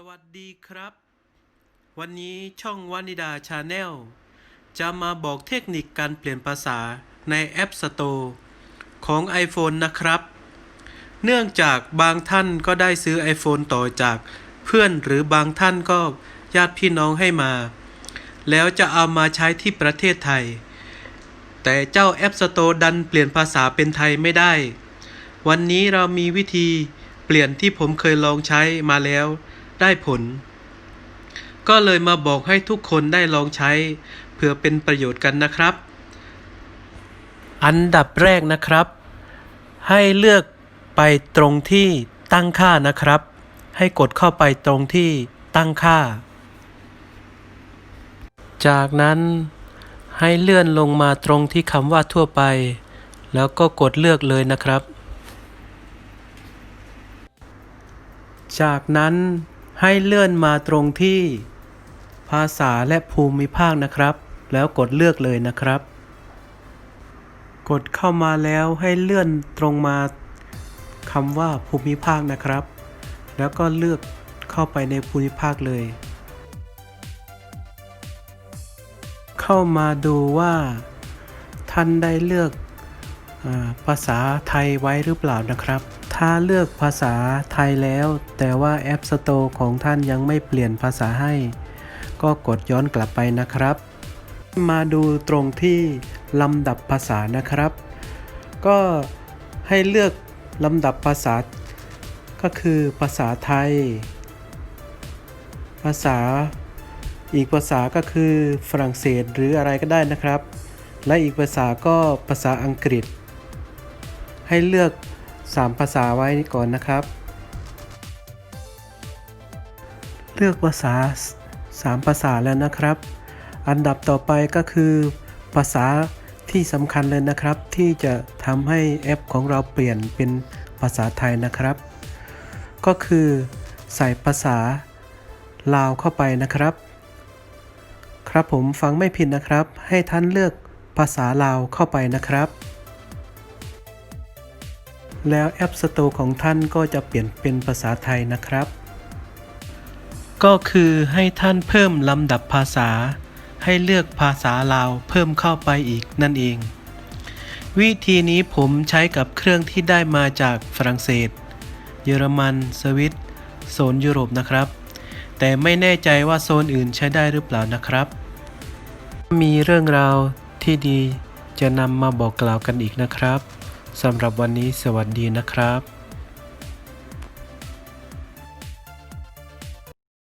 สวัสดีครับ วันนี้ช่องวานิดาชาแนลจะมาบอกเทคนิคการเปลี่ยนภาษาในแอป Store ของ iPhone นะครับ เนื่องจากบางท่านก็ได้ซื้อ iPhone ต่อจากเพื่อนหรือบางท่านก็ญาติพี่น้องให้มา แล้วจะเอามาใช้ที่ประเทศไทย แต่เจ้า App Store ดันเปลี่ยนภาษาเป็นไทยไม่ได้ วันนี้เรามีวิธีเปลี่ยนที่ผมเคยลองใช้มาแล้ว ได้ผล ก็เลยมาบอกให้ทุกคนได้ลองใช้ เพื่อเป็นประโยชน์กันนะครับ อันดับแรกนะครับ ให้เลือกไปตรงที่ตั้งค่านะครับ ให้กดเข้าไปตรงที่ตั้งค่า จากนั้นให้เลื่อนลงมาตรงที่คำว่าทั่วไป แล้วก็กดเลือกเลยนะครับ จากนั้น ให้เลื่อนมาตรงที่ภาษาและภูมิภาคนะครับ แล้วกดเลือกเลยนะครับ กดเข้ามาแล้วให้เลื่อนตรงมาคำว่าภูมิภาคนะครับ แล้วก็เลือกเข้าไปในภูมิภาคเลย เข้ามาดูว่าท่านได้เลือก ภาษาไทยไว้หรือเปล่านะครับ ถ้าเลือกภาษาไทยแล้ว แต่ว่าแอป Store ของท่านยังไม่เปลี่ยนภาษาให้ ก็กดย้อนกลับไปนะครับ มาดูตรงที่ลำดับภาษานะครับ ก็ให้เลือกลำดับภาษา ก็คือภาษาไทย ภาษาอีกภาษาก็คือฝรั่งเศสหรืออะไรก็ได้นะครับ และอีกภาษาก็ภาษาอังกฤษ ให้เลือก 3 ภาษาไว้ก่อนนะครับ เลือกภาษา 3 ภาษาแล้วนะครับ อันดับต่อไปก็คือ ภาษาที่สำคัญเลยนะครับ ที่จะทำให้แอปของเราเปลี่ยนเป็นภาษาไทยนะครับ ก็คือใส่ภาษาลาวเข้าไปนะครับ ครับผมฟังไม่ผิดนะครับ ให้ท่านเลือกภาษาลาวเข้าไปนะครับ แล้วแอป Store ของท่านก็จะเปลี่ยนเป็นภาษาไทยนะครับ ก็คือให้ท่านเพิ่มลำดับภาษา ให้เลือกภาษาลาวเพิ่มเข้าไปอีกนั่นเอง วิธีนี้ผมใช้กับเครื่องที่ได้มาจากฝรั่งเศส เยอรมัน สวิตโซนยุโรปนะครับ แต่ไม่แน่ใจว่าโซนอื่นใช้ได้หรือเปล่านะครับ มีเรื่องราวที่ดีจะนำมาบอกกล่าวกันอีกนะครับ สำหรับวันนี้สวัสดีนะครับ